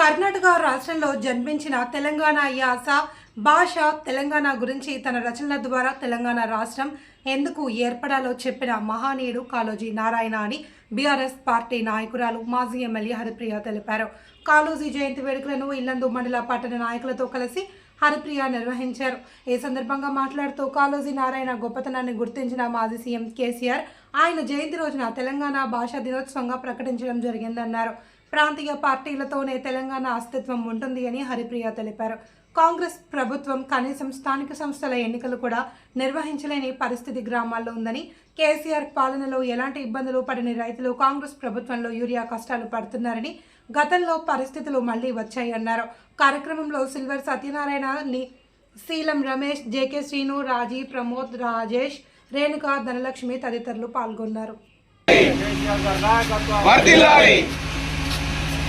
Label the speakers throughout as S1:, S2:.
S1: కర్ణాటక రాష్ట్రంలో జన్మించిన తెలంగాణ యాస భాష తెలంగాణ గురించి తన రచనల ద్వారా తెలంగాణ రాష్ట్రం ఎందుకు ఏర్పడాలో చెప్పిన మహానీయుడు కాళోజీ నారాయణ అని బీఆర్ఎస్ పార్టీ నాయకురాలు మాజీ ఎమ్మెల్యే హరిప్రియ తెలిపారు. కాళోజీ జయంతి వేడుకలను ఇల్లందు మండల పట్టణ నాయకులతో కలిసి హరిప్రియ నిర్వహించారు. ఈ సందర్భంగా మాట్లాడుతూ కాళోజీ నారాయణ గొప్పతనాన్ని గుర్తించిన మాజీ సీఎం కేసీఆర్ ఆయన జయంతి రోజున తెలంగాణ భాషా దినోత్సవంగా ప్రకటించడం జరిగిందన్నారు. ప్రాంతీయ పార్టీలతోనే తెలంగాణ అస్తిత్వం ఉంటుంది అని హరిప్రియ తెలిపారు. కాంగ్రెస్ ప్రభుత్వం కనీసం స్థానిక సంస్థల ఎన్నికలు కూడా నిర్వహించలేని పరిస్థితి గ్రామాల్లో ఉందని కేసీఆర్ పాలనలో ఎలాంటి ఇబ్బందులు పడని రైతులు కాంగ్రెస్ ప్రభుత్వంలో యూరియా కష్టాలు పడుతున్నారని గతంలో పరిస్థితులు మళ్ళీ వచ్చాయన్నారు కార్యక్రమంలో సిల్వర్ సత్యనారాయణ ని శీలం రమేష్ జేకే శ్రీను రాజీ ప్రమోద్ రాజేష్ రేణుక ధనలక్ష్మి తదితరులు పాల్గొన్నారు.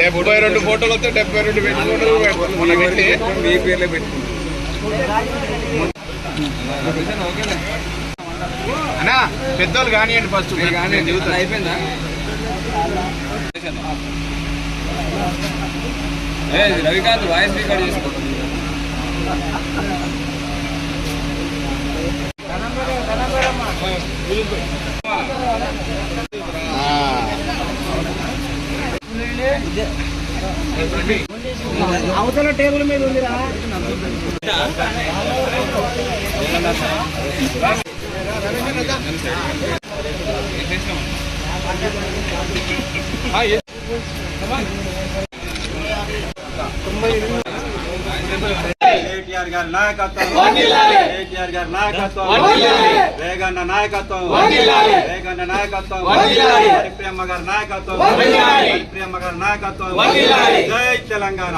S2: డెబ్బై రెండు ఫోటోలు వస్తే డెబ్బై రెండు పెట్టుకుంటారు మొన్న పెట్టి. మీ పేర్లే పెట్టుకుంటాం అన్నా పెద్దోళ్ళు కానివ్వండి ఫస్ట్ కానీ అయిపోయిందా?
S3: రవికాంత్ వాయిస్ రికార్డ్ చేసుకో.
S4: అవతల టేబుల్ మీద ఉందిరా.
S5: కేటీఆర్ గారి నాయకత్వం. కేటీఆర్ గారి నాయకత్వం. వేగన్న నాయకత్వం. వేగన్న నాయకత్వం. హరిప్రియమ్మ గారి నాయకత్వం. హరిప్రియమ్మ గారి నాయకత్వం. జై తెలంగాణ.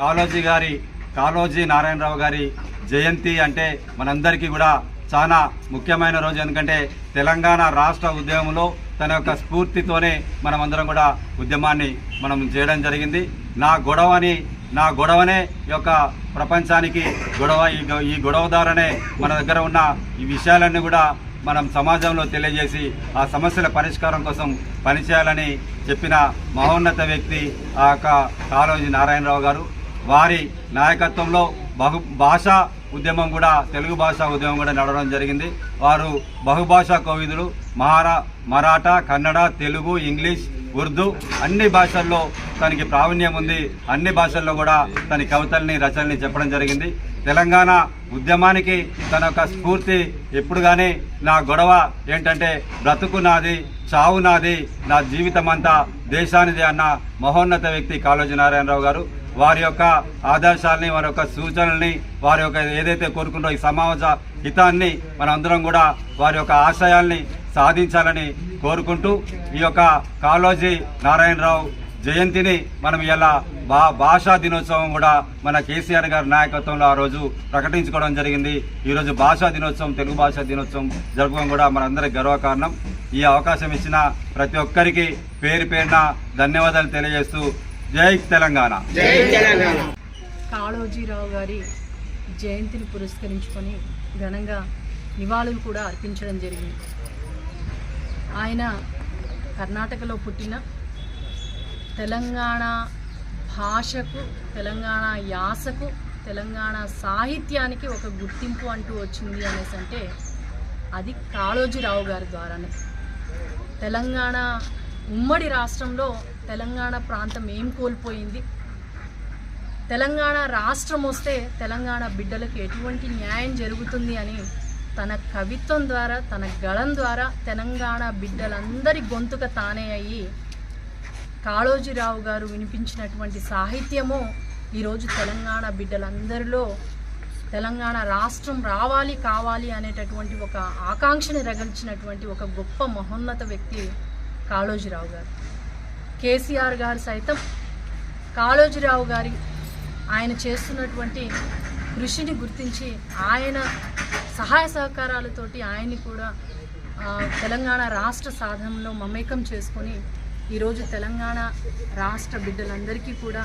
S5: కాళోజీ గారి కాళోజీ నారాయణరావు గారి జయంతి అంటే మనందరికీ కూడా చాలా ముఖ్యమైన రోజు. ఎందుకంటే తెలంగాణ రాష్ట్ర ఉద్యమంలో తన యొక్క స్ఫూర్తితోనే మనమందరం కూడా ఉద్యమాన్ని మనం చేయడం జరిగింది. నా గొడవని నా గొడవనే ఈ యొక్క ప్రపంచానికి గొడవ ఈ ఈ గొడవ ద్వారానే మన దగ్గర ఉన్న ఈ విషయాలన్నీ కూడా మనం సమాజంలో తెలియజేసి ఆ సమస్యల పరిష్కారం కోసం పనిచేయాలని చెప్పిన మహోన్నత వ్యక్తి ఆ యొక్క కాళోజీ నారాయణరావు గారు. వారి నాయకత్వంలో బహు భాషా ఉద్యమం కూడా తెలుగు భాషా ఉద్యమం కూడా నడవడం జరిగింది. వారు బహుభాషా కోవిదులు మహారా మరాఠా కన్నడ తెలుగు ఇంగ్లీష్ ఉర్దూ అన్ని భాషల్లో తనకి ప్రావీణ్యం ఉంది. అన్ని భాషల్లో కూడా తన కవితల్ని రచనల్ని చెప్పడం జరిగింది. తెలంగాణ ఉద్యమానికి తన యొక్క స్ఫూర్తి ఎప్పుడు కానీ నా గొడవ ఏంటంటే బ్రతుకు నాది చావు నాది నా జీవితం అంతా దేశానిది అన్న మహోన్నత వ్యక్తి కాళోజీ నారాయణరావు గారు. వారి యొక్క ఆదర్శాలని వారి యొక్క సూచనల్ని వారి యొక్క ఏదైతే కోరుకుంటో ఈ సమాజ హితాన్ని మనందరం కూడా వారి యొక్క ఆశయాల్ని సాధించాలని కోరుకుంటూ ఈ యొక్క కాళోజీ నారాయణరావు జయంతిని మనం ఇలా భా భాషా దినోత్సవం కూడా మన కేసీఆర్ గారి నాయకత్వంలో ఆ రోజు ప్రకటించుకోవడం జరిగింది. ఈరోజు భాషా దినోత్సవం తెలుగు భాషా దినోత్సవం జరపడం కూడా మనందరికి గర్వకారణం. ఈ అవకాశం ఇచ్చిన ప్రతి ఒక్కరికి పేరు పేరున ధన్యవాదాలు తెలియజేస్తూ జై తెలంగాణ.
S6: కాళోజీరావు గారి జయంతిని పురస్కరించుకొని ఘనంగా నివాళులు కూడా అర్పించడం జరిగింది. ఆయన కర్ణాటకలో పుట్టిన తెలంగాణ భాషకు తెలంగాణ యాసకు తెలంగాణ సాహిత్యానికి ఒక గుర్తింపు అంటూ వచ్చింది అనేసి అంటే అది కాళోజీరావు గారి ద్వారానే. తెలంగాణ ఉమ్మడి రాష్ట్రంలో తెలంగాణ ప్రాంతం ఏం కోల్పోయింది? తెలంగాణ రాష్ట్రం వస్తే తెలంగాణ బిడ్డలకు ఎటువంటి న్యాయం జరుగుతుంది అని తన కవిత్వం ద్వారా తన గళం ద్వారా తెలంగాణ బిడ్డలందరి గొంతుక తానే అయ్యి కాళోజీరావు గారు వినిపించినటువంటి సాహిత్యము ఈరోజు తెలంగాణ బిడ్డలందరిలో తెలంగాణ రాష్ట్రం రావాలి కావాలి అనేటటువంటి ఒక ఆకాంక్షని రగిల్చినటువంటి ఒక గొప్ప మహోన్నత వ్యక్తి కాళోజీరావు గారు. కేసీఆర్ గారు సైతం కాళోజీరావు గారి ఆయన చేస్తున్నటువంటి కృషిని గుర్తించి ఆయన సహాయ సహకారాలతోటి ఆయన్ని కూడా తెలంగాణ రాష్ట్ర సాధనలో మమేకం చేసుకొని ఈరోజు తెలంగాణ రాష్ట్ర బిడ్డలందరికీ కూడా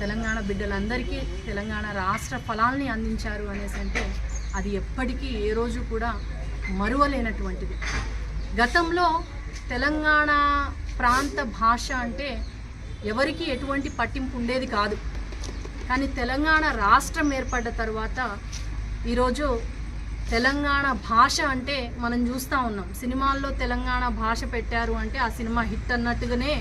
S6: తెలంగాణ బిడ్డలందరికీ తెలంగాణ రాష్ట్ర ఫలాల్ని అందించారు అనేసి అంటే అది ఎప్పటికీ ఏ రోజు కూడా మరువలేనటువంటిది. గతంలో తెలంగాణ ప్రాంత భాష అంటే ఎవరికి ఎటువంటి పట్టింపు ఉండేది కాదు. కానీ తెలంగాణ రాష్ట్రం ఏర్పడ్డ తర్వాత ఈరోజు తెలంగాణ భాష అంటే మనం చూస్తూ ఉన్నాం. సినిమాల్లో తెలంగాణ భాష పెట్టారు అంటే ఆ సినిమా హిట్ అన్నట్టుగానే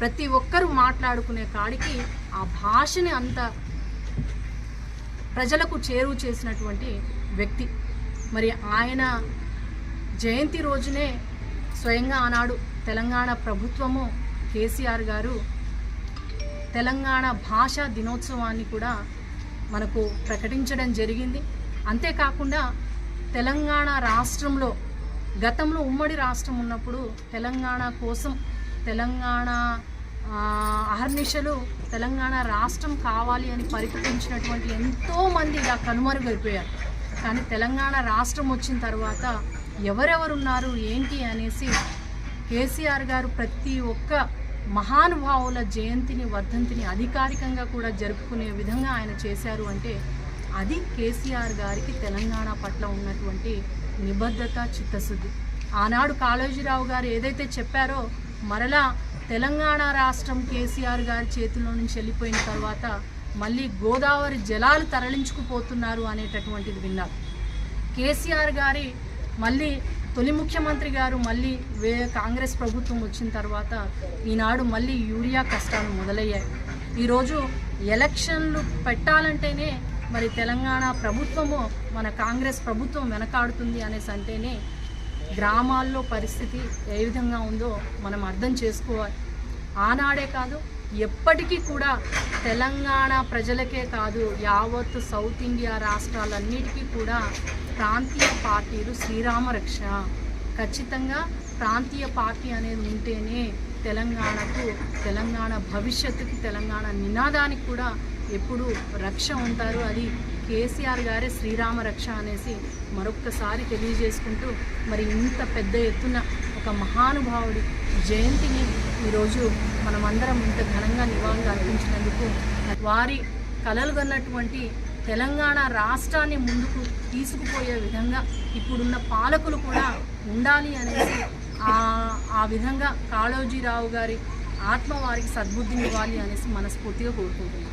S6: ప్రతి ఒక్కరూ మాట్లాడుకునే కాడికి ఆ భాషని అంత ప్రజలకు చేరువ చేసినటువంటి వ్యక్తి. మరి ఆయన జయంతి రోజునే స్వయంగా ఆనాడు తెలంగాణ ప్రభుత్వము కేసీఆర్ గారు తెలంగాణ భాషా దినోత్సవాన్ని కూడా మనకు ప్రకటించడం జరిగింది. అంతేకాకుండా తెలంగాణ రాష్ట్రంలో గతంలో ఉమ్మడి రాష్ట్రం ఉన్నప్పుడు తెలంగాణ కోసం తెలంగాణ అహర్నిశలు తెలంగాణ రాష్ట్రం కావాలి అని పరితపించినటువంటి ఎంతోమంది ఇలా కనుమరుగైపోయారు. కానీ తెలంగాణ రాష్ట్రం వచ్చిన తర్వాత ఎవరెవరున్నారు ఏంటి అనేసి కేసీఆర్ గారు ప్రతి ఒక్క మహానుభావుల జయంతిని వర్ధంతిని అధికారికంగా కూడా జరుపుకునే విధంగా ఆయన చేశారు అంటే అది కేసీఆర్ గారికి తెలంగాణ పట్ల ఉన్నటువంటి నిబద్ధత చిత్తశుద్ధి. ఆనాడు కాళోజీరావు గారు ఏదైతే చెప్పారో మరలా తెలంగాణ రాష్ట్రం కేసీఆర్ గారి చేతిలో నుంచి వెళ్ళిపోయిన తర్వాత మళ్ళీ గోదావరి జలాలు తరలించుకుపోతున్నారు అనేటటువంటిది విన్నారు కేసీఆర్ గారి మళ్ళీ తొలి ముఖ్యమంత్రి గారు మళ్ళీ వే కాంగ్రెస్ ప్రభుత్వం వచ్చిన తర్వాత ఈనాడు మళ్ళీ యూరియా కష్టాలు మొదలయ్యాయి. ఈరోజు ఎలక్షన్లు పెట్టాలంటేనే మరి తెలంగాణ ప్రభుత్వము మన కాంగ్రెస్ ప్రభుత్వం వెనకాడుతుంది అనేసి అంటేనే గ్రామాల్లో పరిస్థితి ఏ విధంగా ఉందో మనం అర్థం చేసుకోవాలి. ఆనాడే కాదు ఎప్పటికీ కూడా తెలంగాణ ప్రజలకే కాదు యావత్ సౌత్ ఇండియా రాష్ట్రాలన్నిటికీ కూడా ప్రాంతీయ పార్టీలు శ్రీరామ రక్ష. ఖచ్చితంగా ప్రాంతీయ పార్టీ అనేది ఉంటేనే తెలంగాణకు తెలంగాణ భవిష్యత్తుకి తెలంగాణ నినాదానికి కూడా ఎప్పుడు రక్ష ఉంటారు అది కేసీఆర్ గారే శ్రీరామ రక్ష అనేసి మరొక్కసారి తెలియజేసుకుంటూ మరి ఇంత పెద్ద ఎత్తున ఒక మహానుభావుడి జయంతిని ఈరోజు మనమందరం ఇంత ఘనంగా నివాళులు అర్పించినందుకు వారి కలలుగన్నటువంటి తెలంగాణ రాష్ట్రాన్ని ముందుకు తీసుకుపోయే విధంగా ఇప్పుడున్న పాలకులు కూడా ఉండాలి అనేసి ఆ ఆ విధంగా కాళోజీరావు గారి ఆత్మ వారికి సద్బుద్ధిని ఇవ్వాలి అనేసి మనస్ఫూర్తిగా కోరుకుంటున్నాను